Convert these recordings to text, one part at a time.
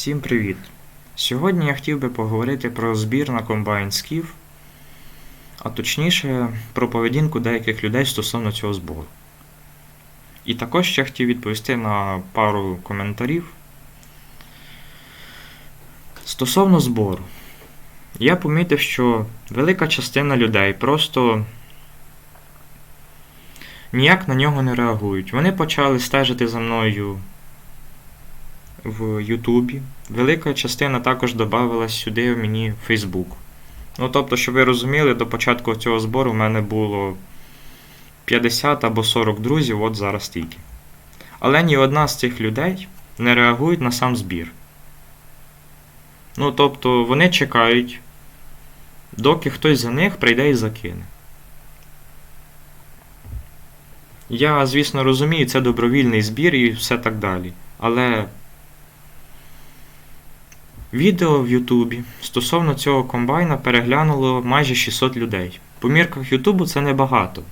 Всім привіт! Сьогодні я хотів би поговорити про збір на комбайн скіф, а точніше про поведінку деяких людей стосовно цього збору. І також ще хотів відповісти на пару коментарів. Стосовно збору, я помітив, що велика частина людей просто ніяк на нього не реагують. Вони почали стежити за мною в Ютубі. Велика частина також додавалась сюди мені в Фейсбук. Ну, тобто, щоб ви розуміли, до початку цього збору в мене було 50 або 40 друзів, от зараз тільки. Але ні одна з цих людей не реагує на сам збір. Ну, тобто, вони чекають, доки хтось за них прийде і закине. Я, звісно, розумію, це добровільний збір і все так далі. Але Відео в Ютубі стосовно цього комбайна переглянуло майже 600 людей. По мірках Ютубу це небагато.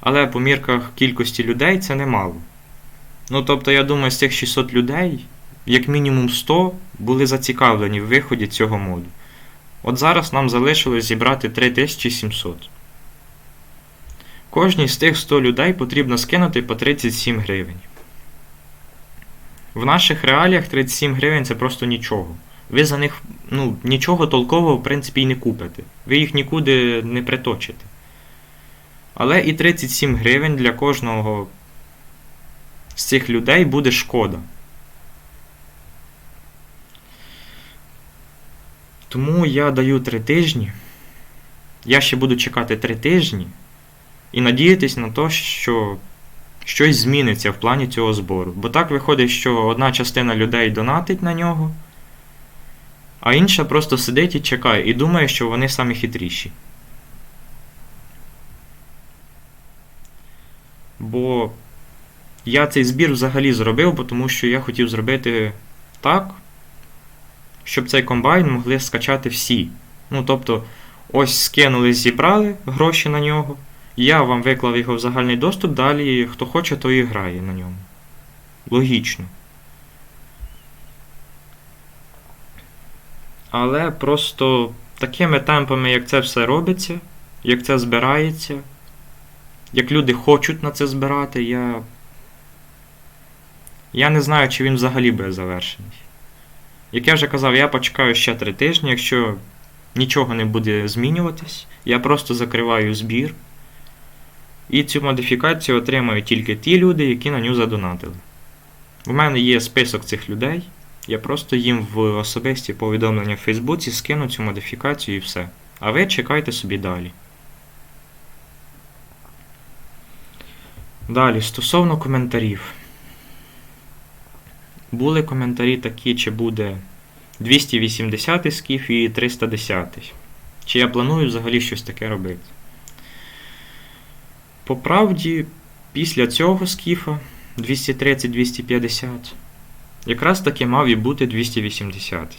Але по мірках кількості людей це немало. Ну тобто, я думаю, з цих 600 людей, як мінімум 100 були зацікавлені в виході цього моду. От зараз нам залишилось зібрати 3700. Кожній з тих 100 людей потрібно скинути по 37 гривень. В наших реаліях 37 гривень це просто нічого ви за них ну, нічого толкового, в принципі, і не купите. Ви їх нікуди не приточите. Але і 37 гривень для кожного з цих людей буде шкода. Тому я даю 3 тижні. Я ще буду чекати 3 тижні і надіятись на те, що щось зміниться в плані цього збору. Бо так виходить, що одна частина людей донатить на нього. А інша просто сидить і чекає і думає, що вони самі хитріші. Бо я цей збір взагалі зробив, тому що я хотів зробити так, щоб цей комбайн могли скачати всі. Ну, тобто, ось скинули, зібрали гроші на нього. Я вам виклав його в загальний доступ, далі хто хоче, то і грає на ньому. Логічно. Але просто такими темпами, як це все робиться, як це збирається, як люди хочуть на це збирати, я. Я не знаю, чи він взагалі буде завершений. Як я вже казав, я почекаю ще три тижні, якщо нічого не буде змінюватись, я просто закриваю збір. І цю модифікацію отримають тільки ті люди, які на нього задонатили. У мене є список цих людей. Я просто їм в особисті повідомлення в Фейсбуці скину цю модифікацію і все. А ви чекайте собі далі. Далі, стосовно коментарів. Були коментарі такі, чи буде 280 скіф і 310. Чи я планую взагалі щось таке робити. По правді, після цього скіфа 230-250 якраз таки мав і бути 280.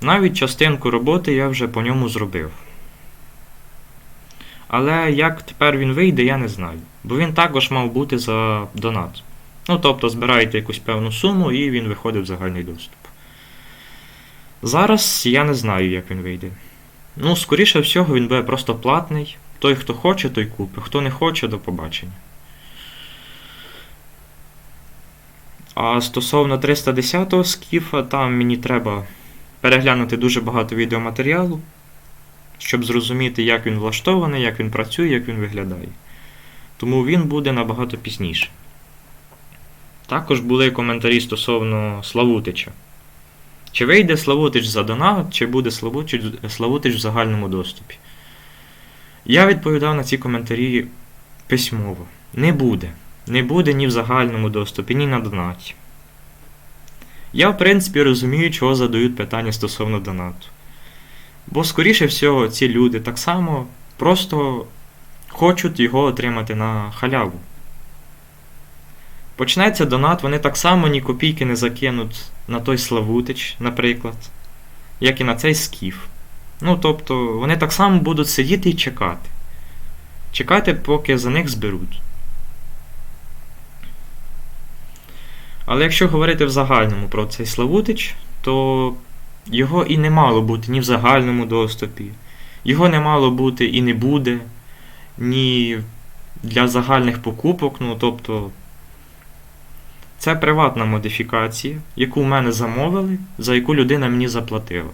Навіть частинку роботи я вже по ньому зробив. Але як тепер він вийде, я не знаю. Бо він також мав бути за донат. Ну, тобто збираєте якусь певну суму і він виходить в загальний доступ. Зараз я не знаю, як він вийде. Ну, скоріше всього, він буде просто платний. Той, хто хоче, той купить. Хто не хоче, до побачення. А стосовно 310-го скіфа, там мені треба переглянути дуже багато відеоматеріалу, щоб зрозуміти, як він влаштований, як він працює, як він виглядає. Тому він буде набагато пізніше. Також були коментарі стосовно Славутича. Чи вийде Славутич за донат, чи буде Славутич, в загальному доступі? Я відповідав на ці коментарі письмово. Не буде не буде ні в загальному доступі, ні на донаті. Я, в принципі, розумію, чого задають питання стосовно донату. Бо, скоріше всього, ці люди так само просто хочуть його отримати на халяву. Почнеться донат, вони так само ні копійки не закинуть на той Славутич, наприклад, як і на цей скіф. Ну, тобто, вони так само будуть сидіти і чекати. Чекати, поки за них зберуть. Але якщо говорити в загальному про цей Славутич, то його і не мало бути ні в загальному доступі, його не мало бути і не буде, ні для загальних покупок. Ну, тобто, це приватна модифікація, яку в мене замовили, за яку людина мені заплатила.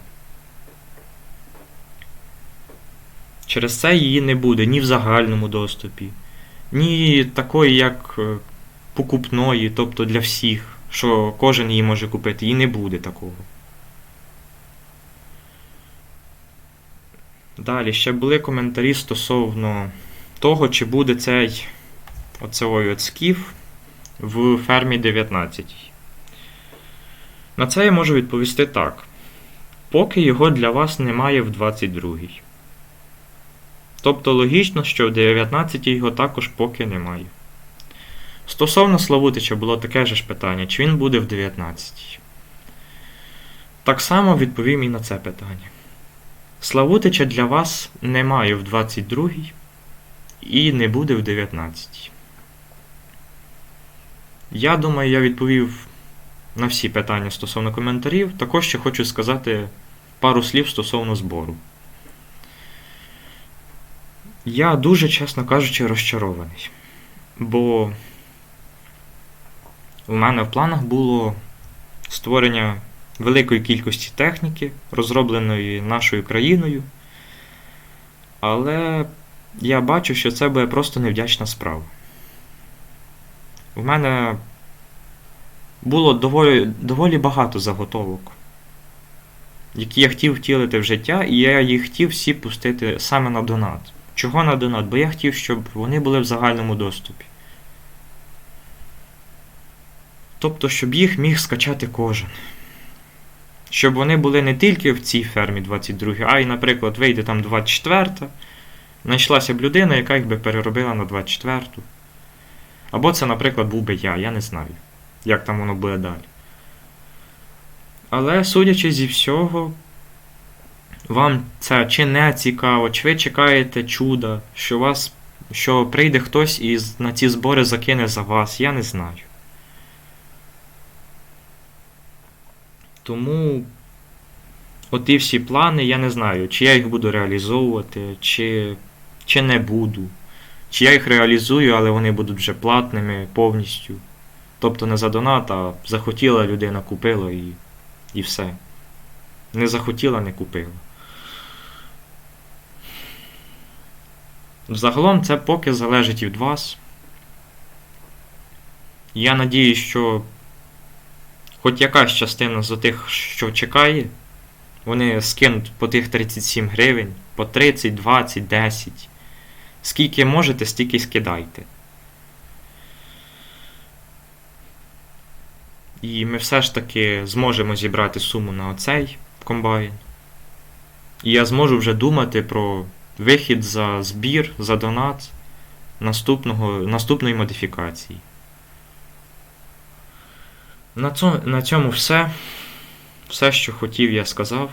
Через це її не буде ні в загальному доступі, ні такої, як е, покупної, тобто для всіх, що кожен її може купити. І не буде такого. Далі ще були коментарі стосовно того, чи буде цей оцевой от скіф в фермі 19. На це я можу відповісти так. Поки його для вас немає в 22. Тобто логічно, що в 19 його також поки немає. Стосовно Славутича було таке ж питання, чи він буде в 19. Так само відповім і на це питання. Славутича для вас немає в 22 і не буде в 19. Я думаю, я відповів на всі питання стосовно коментарів. Також ще хочу сказати пару слів стосовно збору. Я дуже, чесно кажучи, розчарований. Бо у мене в планах було створення великої кількості техніки, розробленої нашою країною. Але я бачу, що це буде просто невдячна справа. У мене було доволі, доволі багато заготовок, які я хотів втілити в життя, і я їх хотів всі пустити саме на донат. Чого на донат? Бо я хотів, щоб вони були в загальному доступі. Тобто, щоб їх міг скачати кожен. Щоб вони були не тільки в цій фермі 22, а й, наприклад, вийде там 24, знайшлася б людина, яка їх би переробила на 24. Або це, наприклад, був би я, я не знаю, як там воно буде далі. Але, судячи зі всього, вам це чи не цікаво, чи ви чекаєте чуда, що вас, що прийде хтось і на ці збори закине за вас, я не знаю. Тому оті всі плани, я не знаю, чи я їх буду реалізовувати, чи, чи не буду. Чи я їх реалізую, але вони будуть вже платними повністю. Тобто не за донат, а захотіла людина, купила і, і все. Не захотіла, не купила. Загалом це поки залежить від вас. Я надію, що хоч якась частина з тих, що чекає, вони скинуть по тих 37 гривень, по 30, 20, 10. Скільки можете, стільки скидайте. І ми все ж таки зможемо зібрати суму на оцей комбайн. І я зможу вже думати про вихід за збір, за донат наступного, наступної модифікації. На цьому, на цьому все. Все, що хотів, я сказав.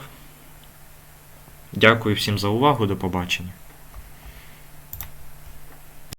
Дякую всім за увагу. До побачення.